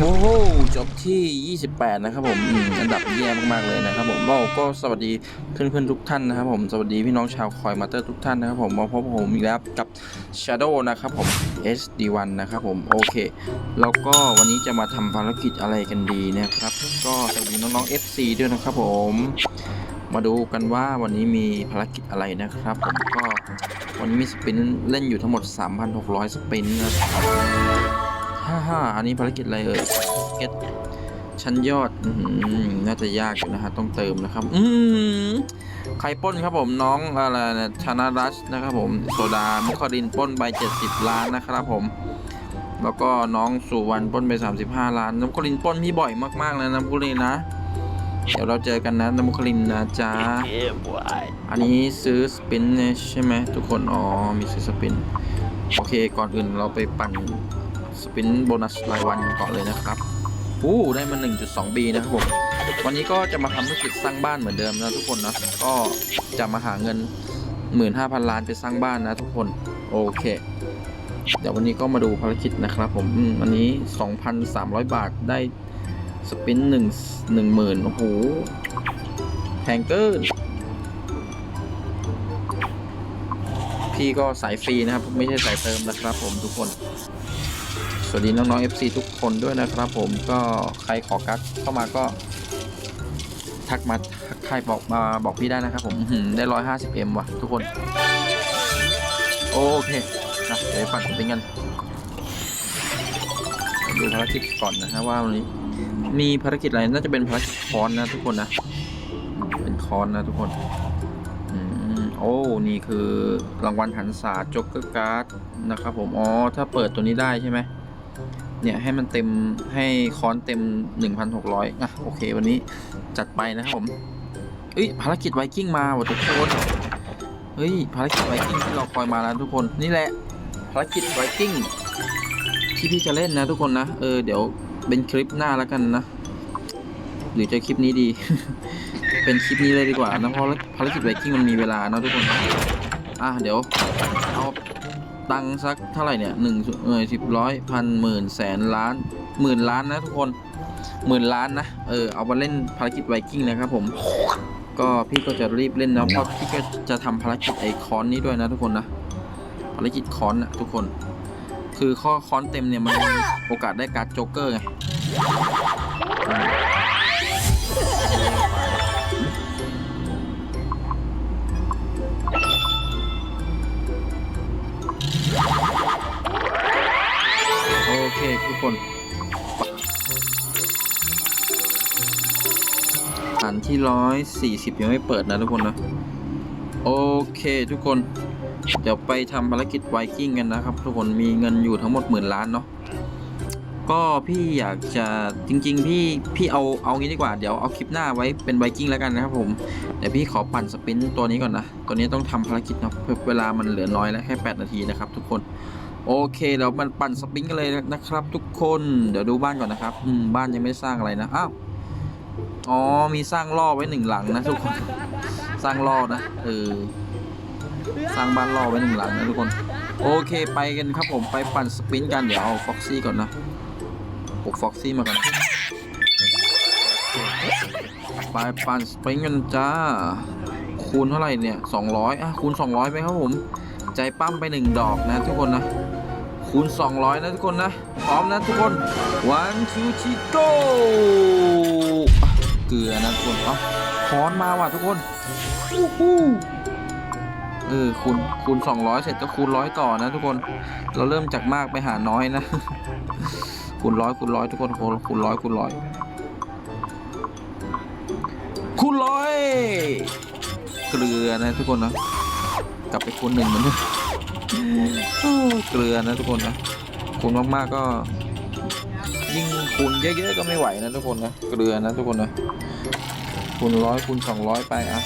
โอ้โหจบที่ 28 นะครับผมอันดับแย่มากๆเลยนะครับผมก็ก็สวัสดีเพื่อนๆทุกท่านนะครับผมสวัสดีพี่น้องชาวคอยมาเตอร์ทุกท่านนะครับผมมาพบผมอีกแล้วกับ Shadow นะครับผม SD1 นะครับผมโอเคแล้วก็วันนี้จะมาทำภารกิจอะไรกันดีนะครับ ก็สวัสดีน้องๆ FC ด้วยนะครับผม มาดูกันว่าวันนี้มีภารกิจอะไรนะครับ ผมก็วันนี้มีสปินเล่นอยู่ทั้งหมด 3,600 สปินนะครับาฮ่าอันนี้ภารกิจอะไรเอ่ยเก็ตชั้นยอดอน่าจะยากอยู่นะฮะต้องเติมนะครับ อืมใครป้นครับผมน้องอะไรนะชนะรัชนะครับผมโซดามุครินป้นไป70 ล้านนะครับผม แล้วก็น้องสุวรรณป้นไป 35 ล้านน้ำมุครินป้นพี่บ่อยมากๆเลยนะน้ำมุครินนะเดี๋ยวเราเจอกันนะน้ำมุครินนะจ๊ะอันนี้ซื้อสปินใช่ไหมทุกคนอ๋อมีซื้อสปินโอเคก่อนอื่นเราไปปั่น สปินโบนัสรายวันก่อนเลยนะครับอู้ได้มา 1.2บีนะครับผม วันนี้ก็จะมาทำธุรกิจสร้างบ้านเหมือนเดิมนะทุกคนนะ ก็จะมาหาเงิน 15,000 ล้านไปสร้างบ้านนะทุกคน โอเค เดี๋ยววันนี้ก็มาดูภารกิจนะครับผมอันนี้ 2,300 บาทได้สปินหนึ่งหนึ่งหมื่นโอ้โหแพงเกิน พี่ก็สายฟรีนะครับ ไม่ใช่สายเติมนะครับผมทุกคน วัสดีน้องๆ FC ทุกคนด้วยนะครับ ผมก็ใครขอกักเข้ามาก็ ทักมาทักใครบอกมาบอกพี่ได้นะครับ ผมได้ร้อยห้าสิบเอ็มว่ะ ทุกคน โอเคนะเดี๋ยวไปปั่นเป็นกันดูภารกิจก่อนนะฮะว่าวันนี้มีภารกิจอะไรน่าจะเป็นภารกิจคอนนะ ทุกคนนะ เป็นคอนนะทุกคนโอ้ นี่คือรางวัลหันษาจ็กเกอร์การ์ดนะครับผม อ๋อ ถ้าเปิดตัวนี้ได้ใช่ไหม เนี่ยให้มันเต็มให้คอนเต็ม 1,600 อะ โอเค วันนี้จัดไปนะครับผมเอ้ยภารกิจไวกิ้งมาว่ะทุกคนเฮ้ยภารกิจไวกิ้งที่เราคอยมาแล้วทุกคนนี่แหละภารกิจไวกิ้งที่พี่จะเล่นนะทุกคนนะเออเดี๋ยวเป็นคลิปหน้าแล้วกันนะหรือจะคลิปนี้ดี เป็นคลิปนี้เลยดีกว่านะเพราะภารกิจไวกิ้งมันมีเวลาเนอะทุกคนอะเดี๋ยวเอา ตังค์สักเท่าไหร่เนี่ยหนึ่งเออสิบร้อยพันหมื่นแสนล้านหมื่นล้านนะทุกคนหมื่นล้านนะเออเอามาเล่นภารกิจไวกิ้งนะครับผมก็พี่ก็จะรีบเล่นนะเพราะพี่ก็จะทำภารกิจไอคอนนี้ด้วยนะทุกคนนะภารกิจคอนนะทุกคน คือข้อคอนเต็มเนี่ยมันมีโอกาสได้การ์ดโจ๊กเกอร์ไง คนฐานที่ร้อยสี่สิบยังไม่เปิดนะทุกคนนะ โอเคทุกคน เดี๋ยวไปทำภารกิจไวกิ้งกันนะครับ ทุกคนมีเงินอยู่ทั้งหมดหมื่นล้านเนาะก็พี่อยากจะจริง ๆ พี่พี่เอาเอางี้ดีกว่าเดี๋ยวเอาคลิปหน้าไว้เป็นไวกิ้งแล้วกันนะครับผมเดี๋ยวพี่ขอปั่นสปินตัวนี้ก่อนนะตัวนี้ต้องทำภารกิจนะเพื่อเวลามันเหลือน้อยแล้วแค่ 8 นาทีนะครับทุกคน โอเคเดี๋ยวมันปั่นสปริงกันเลยนะครับ ทุกคนเดี๋ยวดูบ้านก่อนนะครับอืมบ้านยังไม่สร้างอะไรนะอ้าวอ๋อมีสร้างล่อไว้หนึ่งหลังนะทุกคน สร้างล่อนะเออสร้างบ้านล่อไว้หนึ่งหลังนะทุกคน โอเคไปกันครับผมไปปั่นสปรินกันเดี๋ยวเอาฟ็อกซี่ก่อนนะปลุกฟ็อกซี่มาก่อนไปปั่นสปริงกันจ้า คูณเท่าไหร่เนี่ย200อะคูณ200ไปครับผม ใจปั้มไปหนึ่งดอกนะทุกคนนะ คูณ 200 นะทุกคนนะ พร้อมนะทุกคน one two three go เกลือนะทุกคนเอ้าคอนมาว่ะทุกคนวู้ฮู้เออคูณคูณ 200 เสร็จก็คูณร้อยต่อนะทุกคน เราเริ่มจากมากไปหาน้อยนะ คูณร้อยคูณร้อยทุกคนคูณคูณร้อยคูณร้อยคูณร้อยเกลือนะทุกคนนะกลับไปคูณหนึ่งเหมือนเดิม เกลือนะทุกคนนะคูณมากๆก็ ยิ่งคูณเยอะๆก็ไม่ไหวนะทุกคนนะเกลือนะทุกคนนะคูณร้อยคูณสองร้อยไปอะ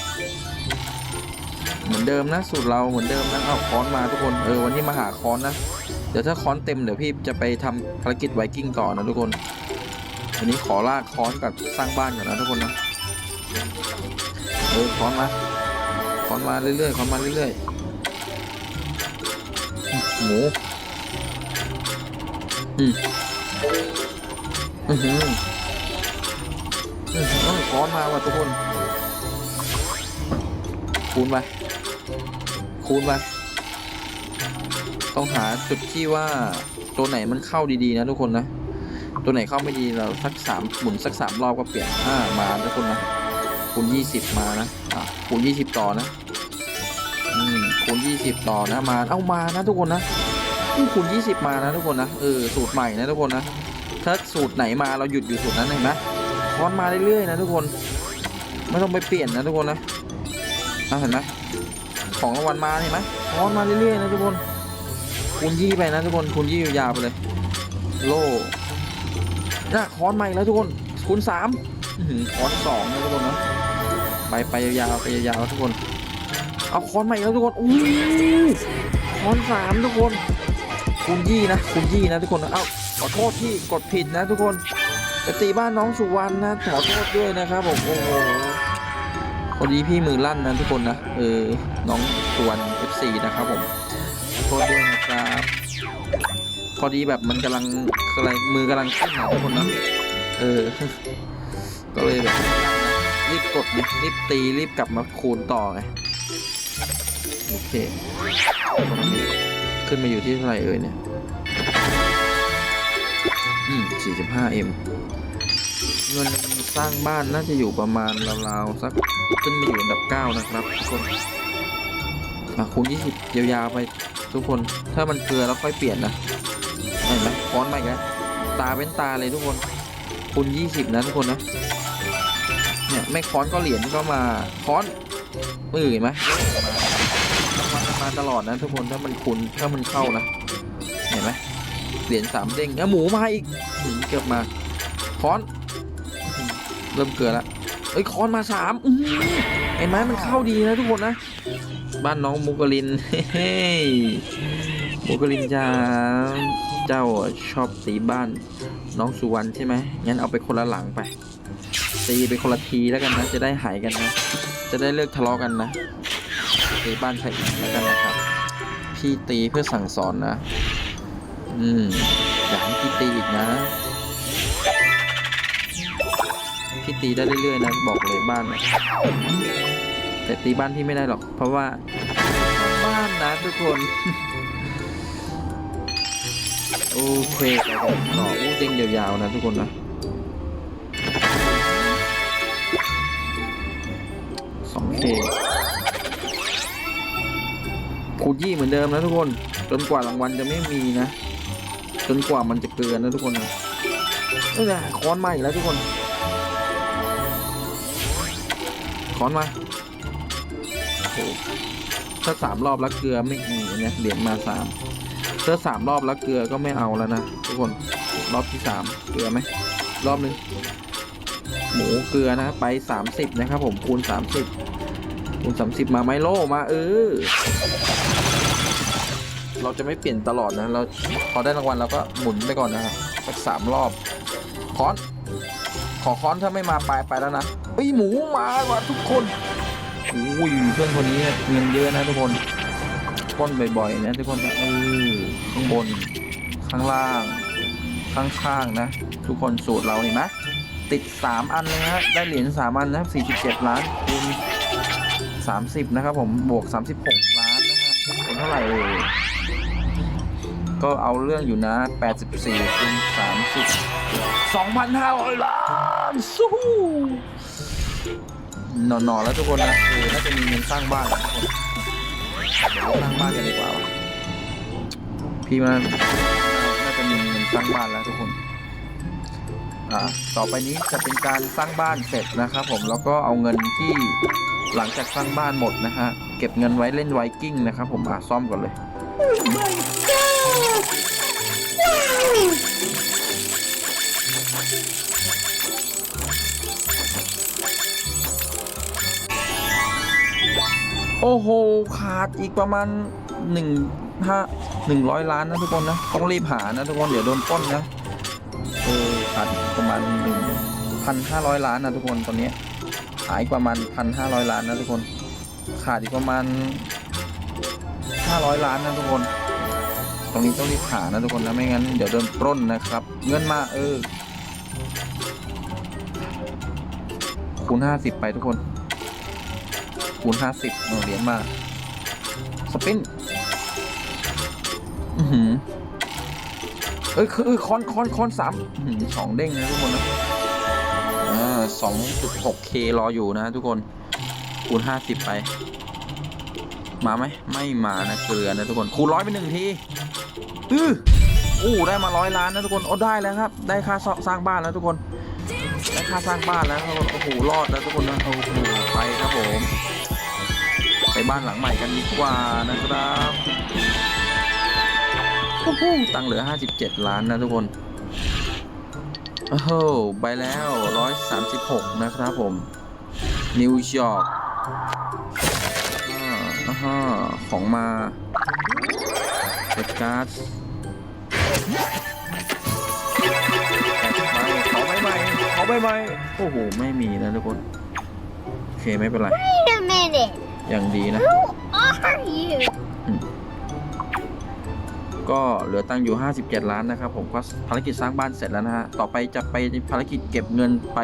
เหมือนเดิมนะสูตรเราเหมือนเดิมนะเอาค้อนมาทุกคนเออวันนี้มาหาค้อนนะเดี๋ยวถ้าค้อนเต็มเดี๋ยวพี่จะไปทำภารกิจไวกิ้งต่อนะทุกคนวันนี้ขอลากค้อนกับสร้างบ้านก่อนนะทุกคนนะเออค้อนมาค้อนมาเรื่อยๆค้อนมาเรื่อยๆ หมูอืมอือหืออื้อหือต้องค้อนมาว่ะทุกคน คูณไปคูณไปต้องหาจุดที่ว่าตัวไหนมันเข้าดีๆนะทุกคนนะ ตัวไหนเข้าไม่ดีเราสักสามหมุนสักสามรอบก็เปลี่ยนอ่ามาทุกคนนะคูณยี่สิบมานะอะคูณยี่สิบต่อนะอืม คูณยี่สิบต่อนะมาเอามานะทุกคนนะคูณยี่สิบมานะทุกคนนะเออสูตรใหม่นะทุกคนนะถ้าสูตรไหนมาเราหยุดอยู่สูตรนั้นเห็นไหมค้อนมาเรื่อยๆนะทุกคนไม่ต้องไปเปลี่ยนนะทุกคนนะเห็นไหมของรางวัลมาเห็นไหมค้อนมาเรื่อยๆนะทุกคนคูณยี่ไปนะทุกคนคูณยี่ยาวไปเลย โล่น่ะค้อนใหม่แล้วทุกคนคูณสามค้อนสองนะทุกคนนะไปไปยาวๆไปยาวๆทุกคน เอาคอนใหม่แล้วทุกคนอู้คอนสามทุกคนคูณยี่นะคูณยี่นะทุกคนนะเอ้าขอโทษที่กดผิดนะทุกคนไปตีบ้านน้องสุวรรณนะขอโทษด้วยนะครับผมโอ้โหพอดีพี่มือลั่นนะทุกคนนะเออน้องสุวรรณ FC นะครับผมขอโทษด้วยนะครับพอดีแบบมันกำลังอะไรมือกำลังขึ้นนะทุกคนนะเออ ก็เลยแบบรีบกดรีบตีรีบกลับมาคูณต่อไง โอเค ขึ้นมาอยู่ที่เท่าไหร่เอ่ยเนี่ย อืม 45M เงินสร้างบ้านน่าจะอยู่ประมาณราวๆสักขึ้นมาอยู่อันดับ 9 นะครับ ทุกคนอะคูณ20 ยาวๆไปทุกคน ถ้ามันเกลือแล้วค่อยเปลี่ยนนะเห็นไหมค้อนมาอีกแล้วตาเป็นตาเลยทุกคนคูณ20 นะทุกคนนะเนี่ยไม่ค้อนก็เหรียญก็มาค้อนมือเห็นไหม มาตลอดนะทุกคนถ้ามันคูณถ้ามันเข้านะ เห็นไหมเหรียญสามเด้งแล้วหมูมาอีกเกือบมาค้อน เริ่มเกลือล้วเอ้ยค้อนมาสามอื้อหือเห็นไหมมันเข้าดีนะทุกคนนะ บ้านน้องมุกลินเฮ้ยมุกลินจ้าเจ้าชอบตีบ้านน้องสุวรรณใช่ไหมงั้นเอาไปคนละหลังไปตีไปคนละทีแล้วกันนะ จะได้หายกันนะ จะได้เลิกทะเลาะกันนะ ตีบ้านใครอีกแล้วกันนะครับ พี่ตีเพื่อสั่งสอนนะ อืมอยากให้พี่ตีอีกนะ พี่ตีได้เรื่อยๆนะบอกเลยบ้านนะแต่ตีบ้านพี่ไม่ได้หรอก เพราะว่า บ้านนะทุกคน โอเคเราก็ต่ออู้เด้งยาวๆนะทุกคนนะสองเค คูณยี่เหมือนเดิมนะทุกคน จนกว่ารางวัลจะไม่มีนะ จนกว่ามันจะเกินนะทุกคนนะนี่แหละค้อนมาอีกแล้วทุกคนค้อนมาโอ้โหถ้าสามรอบแล้วเกลือไม่มีนะเหรียญมาสามถ้าสามรอบแล้วเกลือก็ไม่เอาแล้วนะทุกคนรอบที่สามเกลือไหมรอบหนึ่งหมูเกลือนะไป30นะครับผมคูณ30คูณ30มาไมโลมาเออ เราจะไม่เปลี่ยนตลอดนะ เราพอได้รางวัลเราก็หมุนไปก่อนนะครับสักสามรอบค้อน ขอค้อนถ้าไม่มาไปไปแล้วนะเอ้ยหมูมาว่ะทุกคนอุ้ยเพื่อนคนนี้เงินเยอะนะทุกคนป้นบ่อยๆนะทุกคนเออข้างบน ข้างล่าง ข้างๆนะ ทุกคนสูตรเราเห็นไหมติด 3 อันเลยฮะได้เหรียญ3อันนะครับ47 ล้านคูณ30 นะครับผมบวก 36 ล้านนะฮะเป็นเท่าไหร่เอ่ย ก็เอาเรื่องอยู่นะ 84คูณ30 2,500 ล้านสู้หนอๆแล้วทุกคนนะเออน่าจะมีเงินสร้างบ้านแล้วทุกคนสร้างบ้านกันดีกว่าวะพี่มันน่าจะมีเงินสร้างบ้านแล้วทุกคนอ่าต่อไปนี้จะเป็นการสร้างบ้านเสร็จนะครับผมแล้วก็เอาเงินที่หลังจากสร้างบ้านหมดนะฮะเก็บเงินไว้เล่นไวกิ้งนะครับผมอ่าซ่อมก่อนเลย โอ้โห ขาดอีกประมาณหนึ่งห้าหนึ่งร้อยล้านนะทุกคนนะ ต้องรีบหานะทุกคน เดี๋ยวโดนป้นนะ เออขาดประมาณหนึ่งพันห้าร้อยล้านนะทุกคนตอนนี้หายประมาณพันห้าร้อยล้านนะทุกคน ขาดอีกประมาณห้าร้อยล้านนะทุกคน ตรงนี้ต้องรีบหานะทุกคนนะไม่งั้นเดี๋ยวโดนปล้นนะครับ เงินมาเออคูณห้าสิบไปทุกคน คูณห้าสิบเหรียญมา สปินอือหือเอ้ยคือเอ้ยคอนคอนคอนสามสองเด้งนะทุกคนนะอ่าสองจุดหกเครออยู่นะทุกคน คูณห้าสิบไป มาไหมไม่มานะเกลือนะทุกคน คูณร้อยไปหนึ่งที อืออู้ได้มาร้อยล้านนะทุกคนโอ้ได้แล้วครับ ได้ค่าสร้างบ้านแล้วทุกคน ได้ค่าสร้างบ้านแล้วทุกคนโอ้โหรอดแล้วทุกคนนะโอ้โหไปครับผมไปบ้านหลังใหม่กันดีกว่านะครับโอ้โหตังค์เหลือ 57 ล้านนะทุกคนโอ้โหไปแล้ว 136 นะครับผม นิวยอร์กอ่าฮะของมาเซ็ตการ์ด ขอใบใหม่ขอใบใหม่โอ้โห ไม่มีนะทุกคน โอเค ไม่เป็นไร Wait a minute. อย่างดีนะ Who are you? ก็เหลือตังค์อยู่ 57 ล้านนะครับ ผมก็ภารกิจสร้างบ้านเสร็จแล้วนะฮะ ต่อไปจะไปภารกิจเก็บเงินไป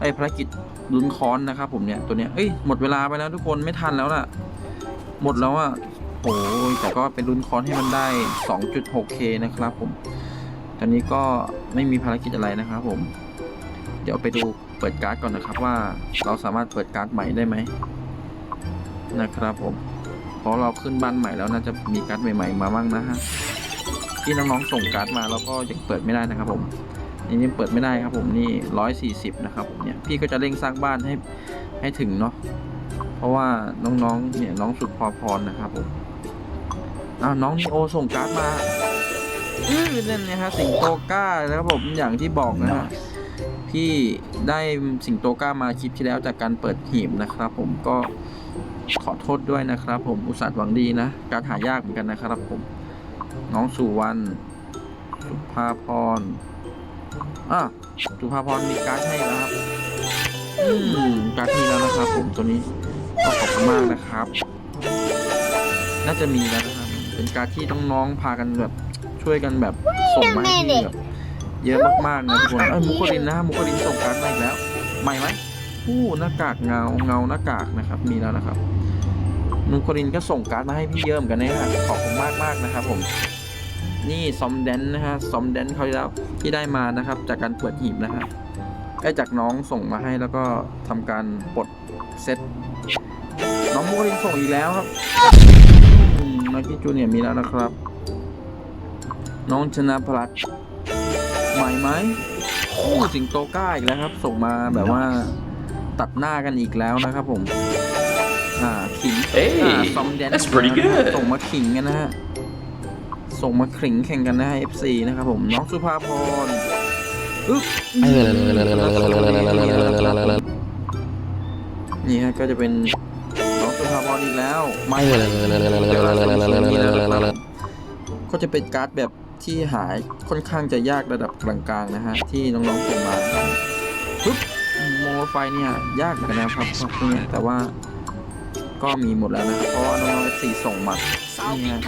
ไอ้ยภารกิจลุ้นค้อนนะครับผมเนี่ยตัวเนี้ยเอ้ยหมดเวลาไปแล้วทุกคนไม่ทันแล้วล่ะ หมดแล้วอะ โอ้ยแต่ก็เป็นลุ้นคอนให้มันได้ 2.6k นะครับผม ตอนนี้ก็ไม่มีภารกิจอะไรนะครับผม เดี๋ยวไปดูเปิดการ์ดก่อนนะครับว่าเราสามารถเปิดการ์ดใหม่ได้ไหมนะครับผม เพราะเราขึ้นบ้านใหม่แล้วน่าจะมีการ์ดใหม่ ๆ มาบ้างนะฮะ ที่น้องๆส่งการ์ดมาแล้วก็ยังเปิดไม่ได้นะครับผมนี่ยังเปิดไม่ได้ครับผมนี่ร้อยสี่สิบนะครับผมเนี่ยพี่ก็จะเร่งสร้างบ้านให้ให้ถึงเนาะเพราะว่าน้องๆเนี่ยน้องสุดพอพรนะครับผม อ้าวน้องนีโอส่งการ์ดมาอื้อนั่นนะฮะสิงโตก้านะครับผมอย่างที่บอกนะฮะพี่ได้สิงโตก้ามาคลิปที่แล้วจากการเปิดหีบนะครับ ผมก็ขอโทษด้วยนะครับ ผมอุตส่าห์หวังดีนะการหายากเหมือนกันนะครับ ผม น้องสุวรรณสุภาพรอะสุภาพรมีการ์ดให้แล้วครับอืมการ์ดมีแล้วนะครับ ผมตัวนี้ก็ขอบคุณมากนะครับ น่าจะมีแล้วนะครับ เป็นการ์ดที่น้องๆพากันแบบช่วยกันแบบส่งมาให้พี่แบบเยอะมากๆนะทุกคนเอ้ยมุกรินนะมุกรินส่งการ์ดมาอีกแล้ว ใหม่ไหมอู้หน้ากากเงาเงาหน้ากากนะครับ มีแล้วนะครับนุครินก็ส่งการ์ดมาให้พี่เยอะเหมือนกันนะฮะขอบคุณมากมากๆนะครับผมนี่ซอมแดนนะฮะซอมแดนเขาวที่แล้วที่ได้มานะครับ จากการเปิดหีบนะฮะได้จากน้องส่งมาให้แล้วก็ทำการปลดเซตน้องมุครินส่งอีกแล้วครับ นักกี้จูเนียร์มีแล้วนะครับ น้องชนะพลัดใหม่ไหมโอ้สิงโตก้าอีกแล้วครับ ส่งมาแบบว่าตัดหน้ากันอีกแล้วนะครับผมอ่าขิง Hey, อ่าซอมแดน that's pretty นะฮะ good. ส่งมาขิงกันนะฮะส่งมาขิงแข่งกันนะฮะ FC นะครับผมน้องสุภาพรอึ๊บนี่ฮะก็จะเป็น น้องสุภาพรอีกแล้ว ไม่ก็จะเป็นการ์ดแบบที่หายค่อนข้างจะยากระดับกลางๆนะฮะ ที่น้องๆส่งมาปึ๊บโมไฟเนี่ย ยากเหมือนกันนะครับพวกนี้แต่ว่าก็มีหมดแล้วนะครับเพราะว่าน้องๆ FC ส่งมานี่ฮะ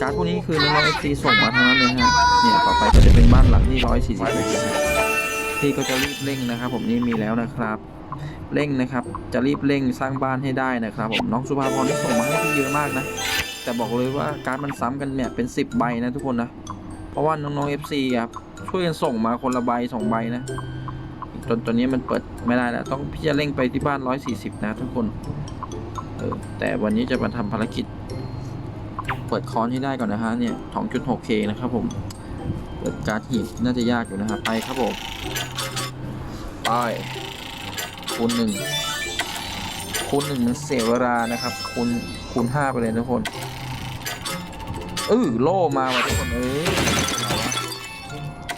การ์ดพวกนี้คือน้องๆ FC ส่งมาทั้งนั้นเลยฮะเนี่ยต่อไปก็จะเป็นบ้านหลังที่140นะฮะพี่ก็จะรีบเร่งนะครับ ผมนี่มีแล้วนะครับ เร่งนะครับ จะรีบเร่งสร้างบ้านให้ได้นะครับผมน้องสุภาพรที่ส่งมาให้พี่เยอะมากนะ แต่บอกเลยว่าการมันซ้ำกันเนี่ยเป็น 10 ใบนะทุกคนนะ เพราะว่าน้องๆ FC ครับช่วยกันส่งมาคนละใบสองใบนะ จนตอนนี้มันเปิดไม่ได้แล้ว ต้องพี่จะเร่งไปที่บ้าน 140 นะทุกคนเออแต่วันนี้จะมาทำภารกิจ เปิดคอนให้ได้ก่อนนะฮะเนี่ย 2.6k นะครับผมเปิดการ์ดหีบน่าจะยากอยู่นะครับไปครับผมไป คูณหนึ่งคูณหนึ่งมันเสียเวลานะครับ คูณคูณห้าไปเลยทุกคนเออโล่มาว่ะทุกคนเออวะ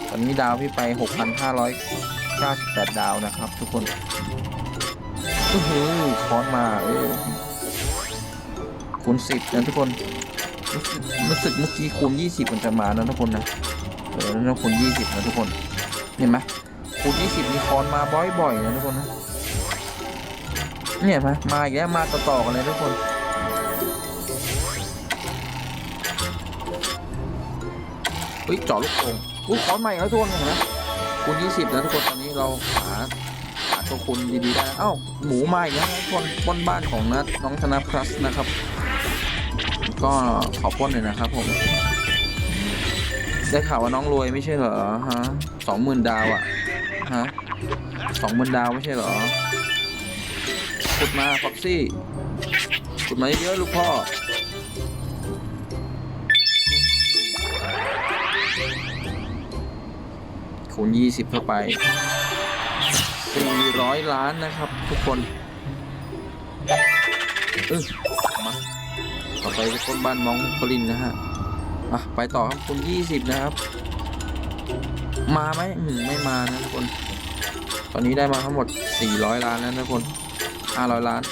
ตอนนี้ดาวพี่ไป6,598ดาวนะครับ ทุกคนอือหือคอนมาเออคูณสิบนะทุกคนรู้สึกรู้สึกเมื่อกี้คูณยี่สิบมันจะมานะทุกคนนะเออแล้วคูณยี่สิบนะทุกคนเห็นไหมคูณยี่สิบมีคอนมาบ่อยๆนะทุกคนนะ เนี่ยเห็นไหมาอีกแล้วมาต่อๆกันเลยทุกคน เฮ้ยจาะลูกโป่งอุ้ยคอนใหม่แล้วทุกคนเห็นไหมคูณ20นะทุกคนตอนนี้เราหาหาตัวคูณดีๆได้เอ้าหมูมาอีกแล้วนะทุกคนป้นบ้านของนัดน้องธนาพลัสนะครับ ก็ขอป้นหน่อยนะครับผมได้ข่าวว่าน้องรวยไม่ใช่เหรอฮะสองหมื่นดาวอะฮะสองหมื่นดาวไม่ใช่เหรอ ขุดมาฟ็อกซี่ขุดมาเยอะลูกพ่อ คูณ20เข้าไป400ล้านนะครับ ทุกคนเออมาต่อไปจะค้นบ้านน้องปรินนะฮะอะไปต่อครับคูณ20นะครับ มาไหมอืมไม่มานะทุกคน ตอนนี้ได้มาทั้งหมด 400 ล้านแล้วนะทุกคน 500 ล้าน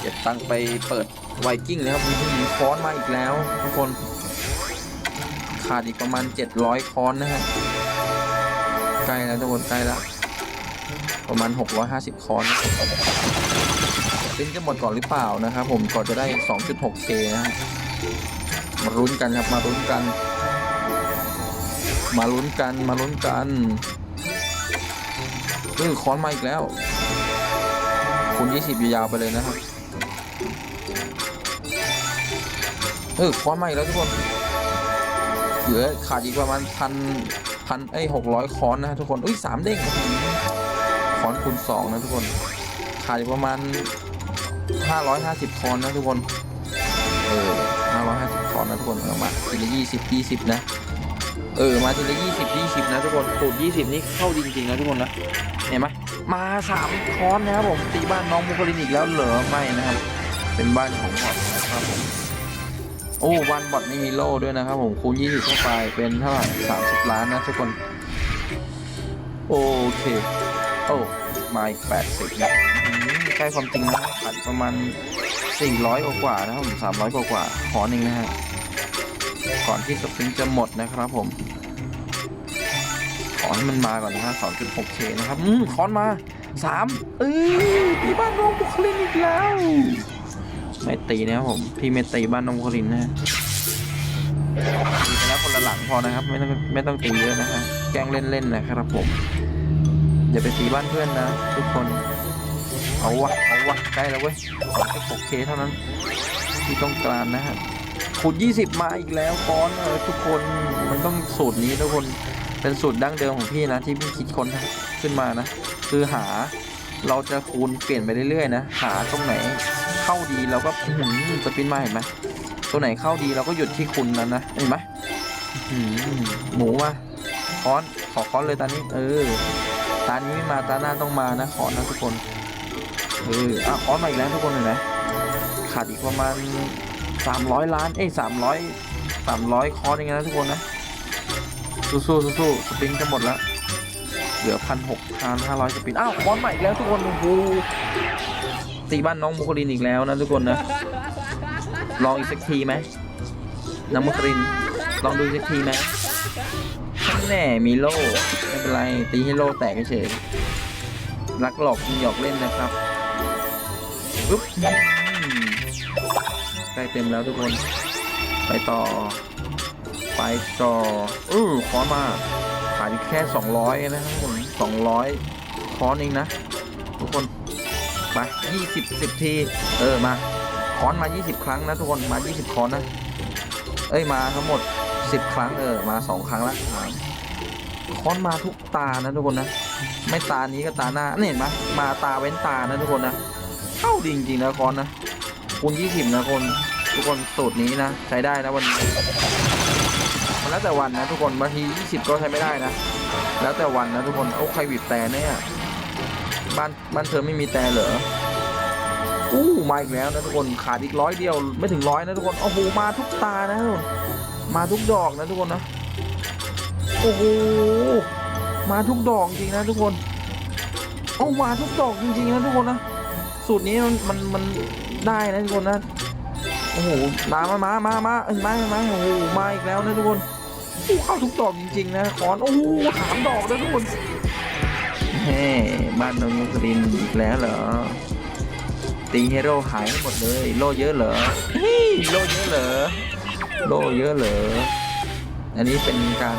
เก็บตังไปเปิดไวกิ้งเลยครับมีผู้หญิงค้อนมาอีกแล้ว ทุกคน ขาดอีกประมาณ 700ค้อนนะฮะ ใกล้แล้วทุกคน ใกล้แล้ว ประมาณ 650 คอนซินจะหมดก่อนหรือเปล่านะครับผม ก่อนจะได้ 2.6k นะฮะ มาลุ้นกันครับ มาลุ้นกัน มาลุ้นกัน มาลุ้นกันเออคอนมาอีกแล้ว คูณ20 ยาวๆไปเลยนะครับเออคอนมาอีกแล้วทุกคนเหลือขาดอีกประมาณพันพันไอ้หกร้อยคอนนะทุกคนอุ้ยสามเด้งคอนคูณสองนะทุกคน ขาดอีกประมาณห้าร้อยห้าสิบคอนนะทุกคนเออห้าร้อยห้าสิบคอนนะทุกคนเอามาทีละยี่สิบยี่สิบนะเออมาทีละยี่สิบยี่สิบนะทุกคนสูตรยี่สิบนี่เข้าจริงๆนะทุกคนนะเห็นไหม มาสามคอนนะครับผมตีบ้านน้องมุคลินอีกแล้วเหรอไม่นะครับ เป็นบ้านของบอทนะครับผมโอ้วันบอทไม่มีโล่ด้วยนะครับผมคูณ20เข้าไปเป็นเท่าไหร่30ล้านนะทุกคน โอเค โอ้มาอีก80นะอืมใกล้ความจริงนะขาดประมาณ400กว่ากว่านะครับผม300กว่ากว่าขอหนึ่งนะฮะก่อนที่สปริงจะหมดนะครับผม ให้มันมาก่อนนะฮะ 2.6k นะครับ อืมคอนมา3เอ้ยตีบ้านน้องบุคลินอีกแล้ว ไม่ตีนะครับผม พี่ไม่ตีบ้านน้องบุคลินนะฮะตีไปแล้วคนละหลังพอนะครับ ไม่ต้องไม่ต้องตีเยอะนะฮะ แกล้งเล่นๆนะครับผม อย่าไปตีบ้านเพื่อนนะทุกคน เอาวะ เอาวะ ใกล้แล้วเว้ย 2.6k เท่านั้น ที่ต้องการนะฮะคูณ20 มาอีกแล้วฟอนเออทุกคนมันต้องสูตรนี้ทุกคน เป็นสูตรดั้งเดิมของพี่นะที่พี่คิดค้นขึ้นมานะ คือหาเราจะคูณเปลี่ยนไปเรื่อยๆนะหาตรงไหนเข้าดีเราก็หือสปินมาเห็นไหมตัวไหนเข้าดีเราก็หยุดที่คุณนั้นนะเห็นไหมหือหมูมาค้อนขอค้อนเลยตานี้ เออตานี้ไม่มาตาหน้าต้องมานะขอนะทุกคนเอออะค้อนมาอีกแล้วทุกคนเห็นไหมขาดอีกประมาณสามร้อยล้านเอ้ยสามร้อยสามร้อยคอร์สเองนะทุกคนนะ สู้สู้สู้สู้สปริงจะหมดแล้ว เหลือพันหกพันห้าร้อยสปริงอ้าวคอร์สใหม่อีกแล้วทุกคนโอ้โหตีบ้านน้องมุคลินอีกแล้วนะทุกคนนะ ลองอีกสักทีไหมน้องมุคลิน ลองดูอีกสักทีไหมแน่มีโล่ไม่เป็นไรตีให้โล่แตกเฉยรักหลอกหยอกเล่นนะครับปุ๊บใกล้เต็มแล้วทุกคน ไปต่อ ไปต่ออือคอนมาขายอีกแค่ 200 นะครับผม200 คอนเองนะ ทุกคนไป20 10 ที เออ มาคอนมา 20 ครั้งนะทุกคน มา 20 คอนนะ เอ้ย มาทั้งหมด 10 ครั้ง เออ มา 2 ครั้งละอ่าคอนมาทุกตานะทุกคนนะ ไม่ตานี้ก็ตาหน้าเห็นไหมมาตาเว้นตานะทุกคนนะ เข้าดีจริงๆนะคอนนะคูณ20 นะคน ทุกคนสูตรนี้นะ ใช้ได้นะวันนี้ แล้วแต่วันนะทุกคนบางที20 ก็ใช้ไม่ได้นะ แล้วแต่วันนะทุกคนเอาใครบีบแต่เนี่ยบ้านบ้านเธอไม่มีแต่เหรออู้มาอีกแล้วนะทุกคนขาดอีกร้อยเดียวไม่ถึงร้อยนะทุกคนโอ้โหมาทุกตานะทุกคนมาทุกดอกนะทุกคนนะโอ้โหมาทุกดอกจริงนะทุกคนเอามาทุกดอกจริงๆนะทุกคนนะสูตรนี้มันมันมันได้นะทุกคนนะโอ้โหมามามามามาเห็นไหมเห็นไหมโอ้โหมาอีกแล้วนะทุกคน อ้เข้าทุกดอกจริงๆนะคอนโอ้โหสามดอกนะทุกคนเฮ้บ้านนงมุสลินอีกแล้วเหรอตีเฮโร่หายหมดเลย โลเยอะเหรอเฮ้ยโลเยอะเหรอโลเยอะเหรออันนี้เป็นการ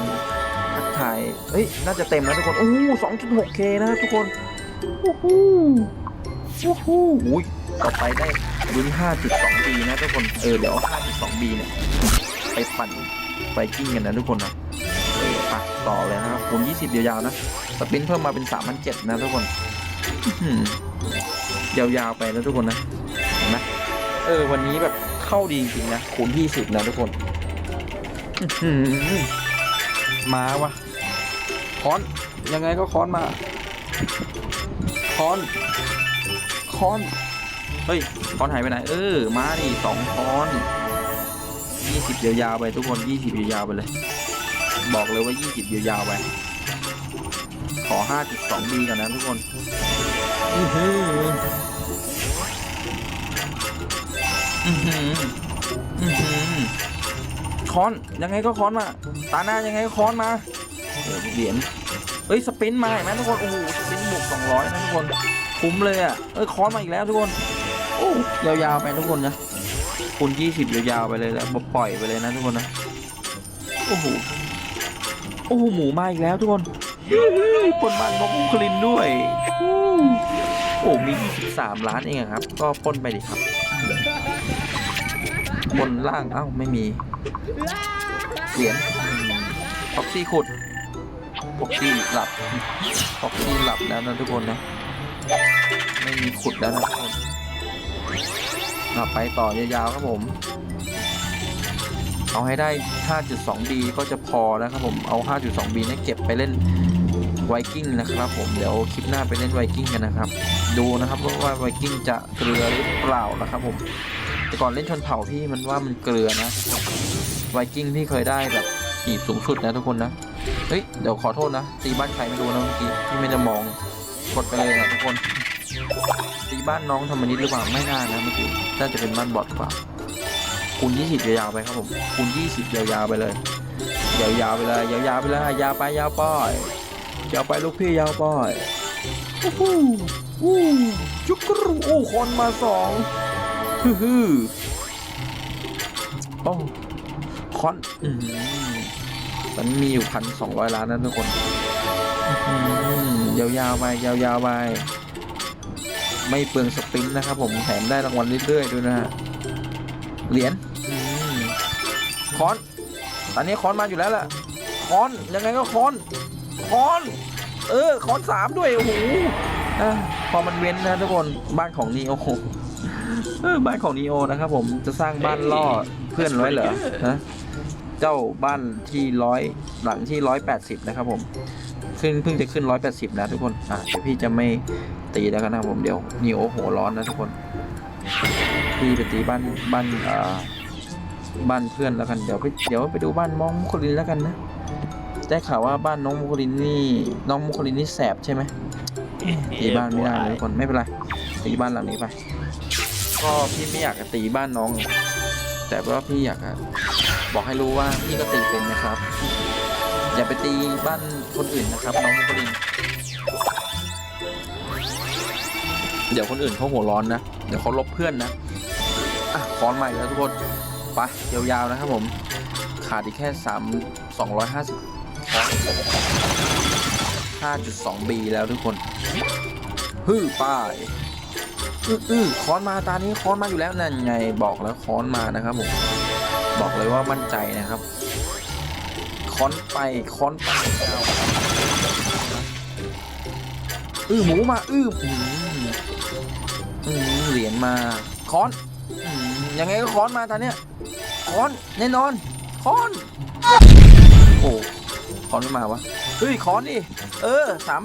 ทักทายเฮ้ยน่าจะเต็มแล้วทุกคนโอ้สองจุดหกเคนะทุกคนโอ้โหโอ้โหอุ้ยต่อไปได้ลุ้นห้าจุดสองบีนะทุกคน เออ เดี๋ยวห้าจุดสองบีเนี่ย ไปปั่น ไปกิ้งกันนะทุกคนนะปักต่อเลยนะครับคูณยี่สิบยาวๆนะสปินเพิ่มมาเป็นสามพันเจ็ดนะทุกคนอื้อหือยาวๆไปนะทุกคนนะเห็นไหมเออ วันนี้แบบเข้าดีจริงนะคูณยี่สิบนะทุกคนมาวะค้อน ยังไงก็ค้อนมาค้อนค้อน เฮ้ยค้อนหายไปไหน เออ มาดิสองค้อน ยี่สิบยาวๆไปทุกคนยี่สิบยาวๆไปเลย บอกเลยว่ายี่สิบยาวๆไป ขอห้าจุดสองบีก่อนนะทุกคนอือหืออือหืออือหือค้อน ยังไงก็ค้อนมา ตาหน้ายังไงก็ค้อนมาเหรียญเฮ้ย สปินมาเห็นไหมทุกคน โอ้โห สปินบวกสองร้อยนะทุกคน คุ้มเลยอะ เอ้ยค้อนมาอีกแล้วทุกคน โอ้ยาวๆไปทุกคนนะ คูณยี่สิบยาวๆไปเลยแล้วปล่อยไปเลยนะทุกคนนะโอ้โหโอ้โหหมูมาอีกแล้วทุกคนปนมันนกมุคลินด้วยโอ้มี23ล้านเองครับ ก็ป้นไปดิครับ บนล่างเอ้าไม่มีเหรียญฟ็อกซี่ขุดฟ็อกซี่หลับฟ็อกซี่หลับแล้วนะทุกคนนะไม่มีขุดแล้วนะทุกคน เอาไปต่อยาวๆครับผม เอาให้ได้ 5.2B ก็จะพอนะครับผมเอา 5.2B เนี่ยเก็บไปเล่นไวกิ้งนะครับผมเดี๋ยวคลิปหน้าไปเล่นไวกิ้งกันนะครับ ดูนะครับว่าไวกิ้งจะเกลือหรือเปล่านะครับผมแต่ก่อนเล่นชนเผ่าพี่มันว่ามันเกลือนะไวกิ้งพี่เคยได้แบบหีบสูงสุดนะทุกคนนะเฮ้ยเดี๋ยวขอโทษนะตีบ้านใครไม่รู้นะเมื่อกี้พี่ไม่ได้มองกดไปเลยนะทุกคน บ้านน้องธรรมนิดหรือเปล่าไม่น่านะเมื่อกี้น่าจะเป็นบ้านบอดกว่าคูณ20 ยาวๆไปครับผมคูณ20 ยาวๆไปเลย ยาวๆไปเลยยาวๆไปเลยยาวไปยาวไปยาวไปลูกพี่ยาวไปโอ้โหอู้จุกกรูโอ้คนมาสองฮึ่ฮึ่โอ้คอนอืมตอนนี้มีอยู่พันสองร้อยล้านนะทุกคนอื้อหือยาวๆไปยาวๆไป ไม่เปลืองสปรินต์นะครับผมแถมได้รางวัลเรื่อยๆด้วยนะฮะเหรียญอืมค้อน ตอนนี้ค้อนมาอยู่แล้วล่ะค้อนยังไงก็ค้อนค้อนเออค้อนสามด้วยโอ้โหอะพอมันเว้นนะทุกคนบ้านของนีโอเออบ้านของนีโอนะครับผมจะสร้างบ้านล่อเพื่อนไว้เหรอนะเจ้าบ้านที่ร้อยหลังที่ร้อยแปดสิบนะครับผม ขึ้นเพิ่งจะขึ้นร้อยแปดสิบนะทุกคน อะเดี๋ยวพี่จะไม่ตีแล้วกันนะผมเดี๋ยวนีโอหัวร้อนนะทุกคน พี่ไปตีบ้านบ้านอ่าบ้านเพื่อนแล้วกันเดี๋ยวไปเดี๋ยวไปดูบ้านน้องมุคลินแล้วกันนะได้ข่าวว่าบ้านน้องมุคลินนี่น้องมุคลินนี่แสบใช่ไหมตีบ้านไม่ได้เลยทุกคนไม่เป็นไรตีบ้านหลังนี้ไป ก็พี่ไม่อยากจะตีบ้านน้อง แต่ว่าพี่อยากบอกให้รู้ว่าพี่ก็ตีเป็นนะครับ อย่าไปตีบ้านคนอื่นนะครับน้องมุคลินเดี๋ยวคนอื่นเขาหัวร้อนนะ เดี๋ยวเขาลบเพื่อนนะอะคอนใหม่แล้วทุกคนไปยาวๆนะครับผม ขาดอีกแค่สามสองร้อยห้าสิบห้าจุดสองบีแล้วทุกคนฮือป้ายอื้ออื้อคอนมาตานี้ค้อนมาอยู่แล้วนั่นไงบอกแล้วค้อนมานะครับผมบอกเลยว่ามั่นใจนะครับ คอนไปคอนไปอาอื้อหมูมาอื้ออืมอืมเหรียญมาคอนอืมยังไงก็ค้อนมาตอนเนี้ยค้อนแน่นอนค้อนโอ้ค้อนไม่มาวะเฮ้ยค้อนดิเออสาม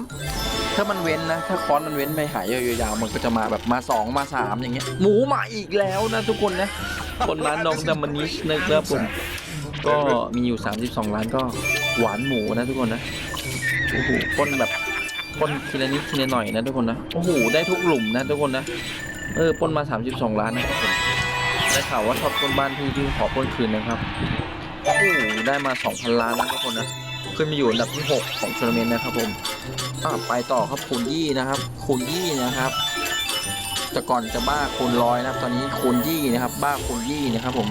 ถ้ามันเว้นนะ ถ้าค้อนมันเว้นไปหายยาวๆมันก็จะมาแบบมาสองมาสามอย่างเงี้ยหมูมาอีกแล้วนะทุกคนนะคนร้านนองดามันนิชนะครับผม ก็มีอยู่ 32 ล้านก็หวานหมูนะทุกคนนะ โอ้โหปนแบบปนทีละนิดทีละหน่อยนะทุกคนนะ โอ้โห ได้ทุกหลุมนะทุกคนนะ เออปล้นมา 32 ล้านนะครับผมได้ข่าวว่าชอบปล้นบ้านพี่ที่ขอปล้นคืนนะครับ โอ้โห ได้มา 2,000 ล้านแล้วทุกคนนะ ขึ้นมาอยู่อันดับที่ 6 ของทัวร์นาเมนต์นะครับผมอ่าไปต่อครับคูณยี่นะครับ คูณยี่นะครับแต่ก่อนจะบ้าคูณร้อยนะครับ ตอนนี้คูณยี่นะครับ บ้าคูณยี่นะครับผม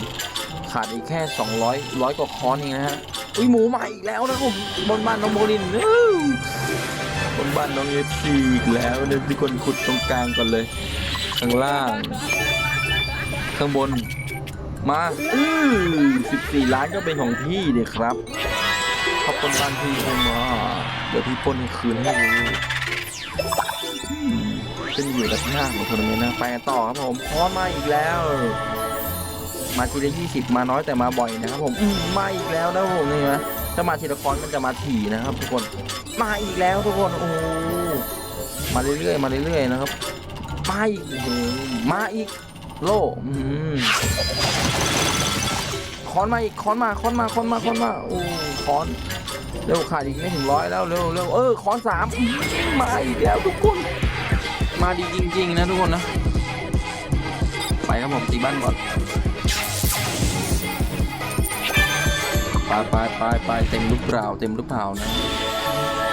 ขาดอีกแค่ 200ร้อยกว่าคอนเองนะฮะ อุ้ยหมูมาอีกแล้วนะผมบนบ้านน้องโมลินบนบ้านน้องเอฟซีอีกแล้วเดี๋ยทุกคนขุดตรงกลางก่อนเลย ข้างล่าง ข้างบน มาอือสิบสี่ล้านก็เป็นของพี่เด็กครับขอบคนบ้านพี่เข้ามาเดี๋ยวพี่ป้นคืนให้เลยเป็นอยู่กับหน้าของทัวร์นาเมนต์นะไปต่อครับผมพอมาอีกแล้ว มาทีละยี่สิบมาน้อยแต่มาบ่อยนะครับผมอืมมาอีกแล้วนะผมนี่นะถ้ามาทีละคอนมันจะมาถี่นะครับ ทุกคนมาอีกแล้วทุกคนโอ้มาเรื่อยๆมาเรื่อยๆนะครับมาอีกโอ้โหมาอีกโล่อืมคอนมาอีกคอนมาคอนมาคอนมาคอนมาโอ้คอนเร็วขาดอีกไม่ถึงร้อยแล้วเร็วเร็วเออคอนสามอื้อมาอีกแล้วทุกคน มาดีจริง ๆ นะทุกคนนะไปครับผมตีบ้านก่อน ไปไปไปไปเต็มหรือเปล่าเต็มหรือเปล่านะ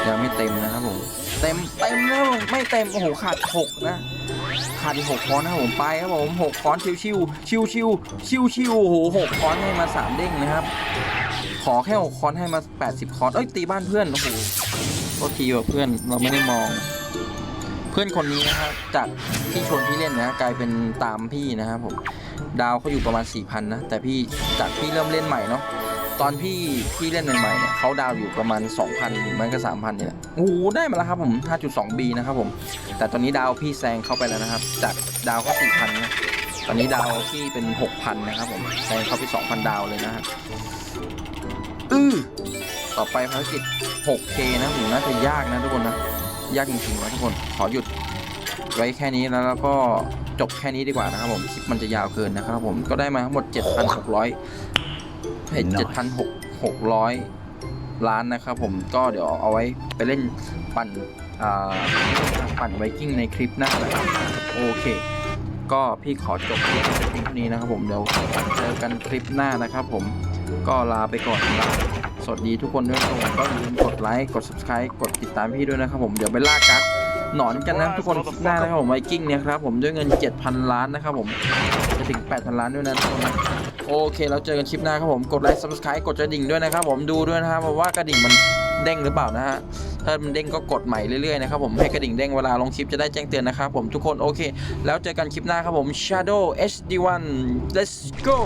ยังไม่เต็มนะครับผม เต็มเต็มแล้วไม่เต็ม โอ้โห ขาดหกนะ ขาดอีกหกคอนนะครับผม ไปครับผมหกคอนชิวชิวชิวชิวชิวชิวโอ้โหหกคอนให้มาสามเด้งนะครับ ขอแค่หกคอนให้มาแปดสิบคอนเอ้ย ตีบ้านเพื่อน โอ้โหโทษทีว่าเพื่อน เราไม่ได้มอง เพื่อนคนนี้นะครับ จากที่ชวนพี่เล่นนะ กลายเป็นตามพี่นะครับผม ดาวเขาอยู่ประมาณ4,000นะ แต่พี่จากพี่เริ่มเล่นใหม่เนาะ ตอนพี่พี่เล่นใหม่ๆเนี่ยเขาดาวอยู่ประมาณ 2,000หรือไม่ก็ 3,000เนี่ยแหละโอ้โหได้มาแล้วครับผม 5.2B นะครับผม แต่ตอนนี้ดาวพี่แซงเข้าไปแล้วนะครับ จากดาวเขา4,000นะตอนนี้ดาวพี่เป็น 6,000 นะครับผมแซงเข้าไป 2,000 ดาวเลยนะฮะอือต่อไปภารกิจ 6K นะผมน่าจะยากนะทุกคนนะ ยากจริงๆนะทุกคน ขอหยุดไว้แค่นี้แล้วแล้วก็จบแค่นี้ดีกว่านะครับผม คลิปมันจะยาวเกินนะครับผม ก็ได้มาทั้งหมด 7,600 เฮ้ย7,600ล้านนะครับผมก็เดี๋ยวเอาไว้ไปเล่นปั่นปั่นไวกิ้งในคลิปหน้านะครับโอเคก็พี่ขอจบคลิปเพียงเท่านี้นะครับผมเดี๋ยวเจอกันคลิปหน้านะครับผมก็ลาไปก่อนนะครับสวัสดีทุกคนด้วยนะครับผมก็อย่าลืมกดไลค์กด subscribe กดติดตามพี่ด้วยนะครับผมเดี๋ยวไปล่ากัดหนอนกันนะทุกคนคลิปหน้านะครับผมไวกิ้งเนี่ยครับผมด้วยเงิน 7,000 ล้านนะครับผมจะถึง 8,000 ล้านด้วยนะทุกคนนะ โอเคเราเจอกันคลิปหน้าครับผมกดไลค์ subscribe กดกระดิ่งด้วยนะครับผมดูด้วยนะครับว่ากระดิ่งมันเด้งหรือเปล่านะฮะถ้ามันเด้งก็กดใหม่เรื่อยๆนะครับผมให้กระดิ่งเด้งเวลาลงคลิปจะได้แจ้งเตือนนะครับผมทุกคนโอเค แล้วเจอกันคลิปหน้าครับผม Shadow HD1 let's go